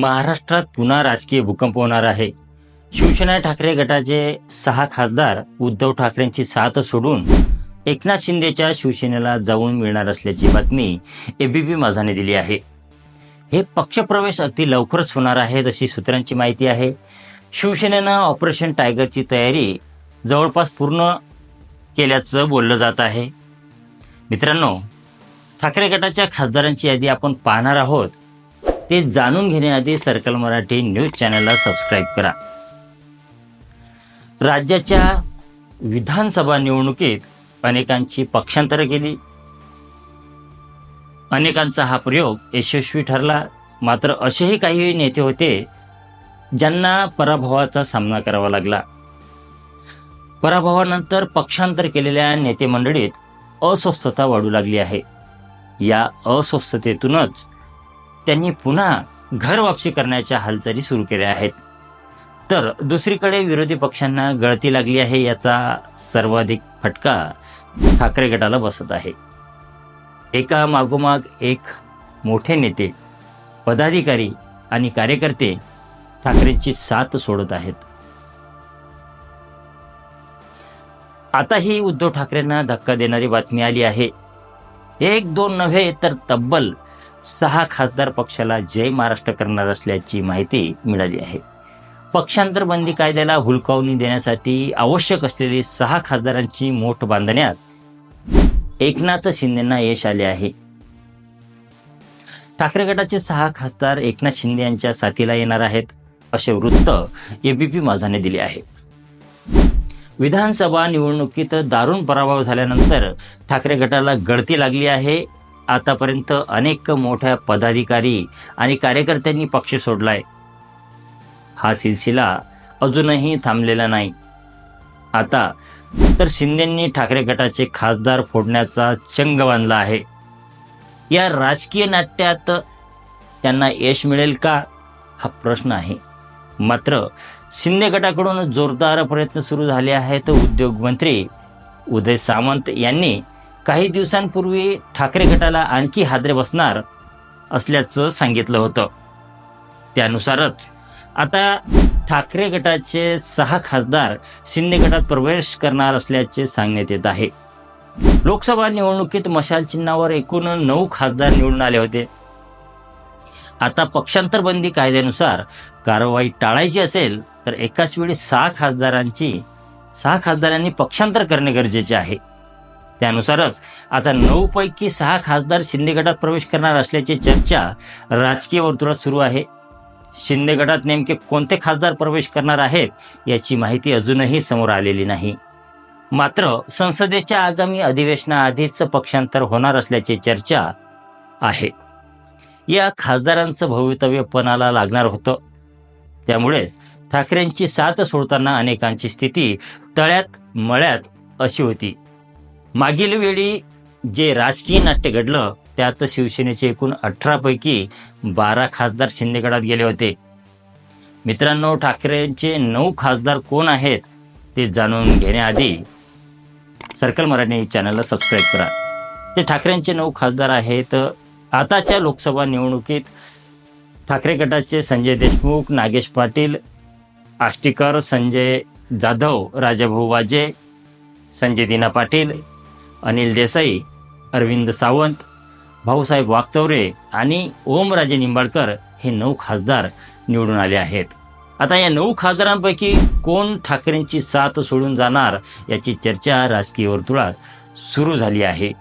महाराष्ट्रात पुन्हा राजकीय भूकंप होणार आहे. शिवसेना ठाकरे गटाचे सहा खासदार उद्धव ठाकरेंची साथ सोडून एकनाथ शिंदेच्या शिवसेनेला जाऊन मिळणार असल्याची बातमी एबीपी माझाने दिली आहे. हे पक्षप्रवेश अगदी लवकरच होणार आहे अशी सूत्रांची माहिती आहे. शिवसेनेनं ऑपरेशन टायगरची तयारी जवळपास पूर्ण केल्याचं बोललं जात आहे. मित्रांनो ठाकरे गटाच्या खासदारांची यादी आपण पाहणार आहोत. ते जाणून घेण्याआधी सर्कल मराठी न्यूज चॅनलला सबस्क्राईब करा. राज्याच्या विधानसभा निवडणुकीत अनेकांची पक्षांतरं केली अनेकांचा हा प्रयोग यशस्वी ठरला. मात्र असेही काही नेते होते ज्यांना पराभवाचा सामना करावा लागला. पराभवानंतर पक्षांतर केलेल्या नेते मंडळीत अस्वस्थता वाढू लागली आहे. या अस्वस्थतेतूनच त्यांनी पुन्हा घर वापसी करण्याच्या हालचाली सुरू केल्या आहेत. तर दुसरीकडे विरोधी पक्षांना गळती लागली आहे याचा सर्वाधिक फटका ठाकरे गटाला बसत आहे. एका मागोमाग एक मोठे नेते पदाधिकारी आणि कार्यकर्ते ठाकरेंची साथ सोडत आहेत. आताही उद्धव ठाकरेंना धक्का देणारी बातमी आली आहे. एक दोन नव्हे तर तब्बल सहा खासदार पक्षाला जय महाराष्ट्र करणार असल्याची माहिती मिळाली आहे. पक्षांतर बंदी कायद्याला हुलकावणी देण्यासाठी आवश्यक असलेली सहा खासदारांची मोठ बांधण्यात एकनाथ शिंदेना यश आले आहे. ठाकरे गटाचे सहा खासदार एकनाथ शिंदे यांच्या साथीला येणार आहेत असे वृत्त एबीपी माझाने दिले आहे. विधानसभा निवडणुकीत दारुण पराभव झाल्यानंतर ठाकरे गटाला गळती लागली आहे आतापर्यंत अनेक मोठ्या पदाधिकारी आणि कार्यकर्त्यांनी पक्ष सोडलाय. हा सिलसिला अजूनही थांबलेला नाही. आता तर शिंदेंनी ठाकरे गटाचे खासदार फोडण्याचा चंग बांधला आहे. या राजकीय नाट्यात त्यांना यश मिळेल का? हा प्रश्न आहे. मात्र शिंदे गटाकडून जोरदार प्रयत्न सुरू झाले आहेत उद्योगमंत्री उदय सामंत यांनी. काही दिवसांपूर्वी ठाकरे गटाला आणखी हादरे बसणार असल्याचं सांगितलं होतं. त्यानुसारच आता ठाकरे गटाचे सहा खासदार शिंदे गटात प्रवेश करणार असल्याचे सांगण्यात येत आहे. लोकसभा निवडणुकीत मशाल चिन्हावर एकूण नऊ खासदार निवडून आले होते. आता पक्षांतर बंदी कायद्यानुसार कारवाई टाळायची असेल तर एकाच वेळी सहा खासदारांची सहा खासदारांनी पक्षांतर करणे गरजेचे आहे. त्यानुसारच आता नऊ पैकी सहा खासदार शिंदे गटात प्रवेश करणार असल्याची चर्चा राजकीय वर्तुळात सुरू आहे. शिंदे गटात नेमके कोणते खासदार प्रवेश करणार आहेत याची माहिती अजूनही समोर आलेली नाही. मात्र संसदेच्या आगामी अधिवेशनाआधीच पक्षांतर होणार असल्याची चर्चा आहे. या खासदारांचं भवितव्य पणाला लागणार होतं. त्यामुळेच ठाकरेंची साथ सोडताना अनेकांची स्थिती तळ्यात मळ्यात अशी होती. मागील वेळी जे राजकीय नाट्य घडलं त्यात शिवसेनेचे एकूण अठरापैकी बारा खासदार शिंदेगडात गेले होते. मित्रांनो ठाकरेंचे नऊ खासदार कोण आहेत ते जाणून घेण्याआधी सर्कल मराठी चॅनलला सबस्क्राईब करा. ते ठाकरेंचे नऊ खासदार आहेत. आताच्या लोकसभा निवडणुकीत ठाकरे गटाचे संजय देशमुख नागेश पाटील आष्टीकर संजय जाधव राजाभाऊ वाजे संजय दिना पाटील अनिल देसाई अरविंद सावंत भाऊसाहेब वागचौरे आणि ओमराजे निंबाळकर हे नऊ खासदार निवडून आले आहेत. आता या नऊ खासदारांपैकी कोण ठाकरेंची साथ सोडून जाणार याची चर्चा राजकीय वर्तुळात सुरू झाली आहे.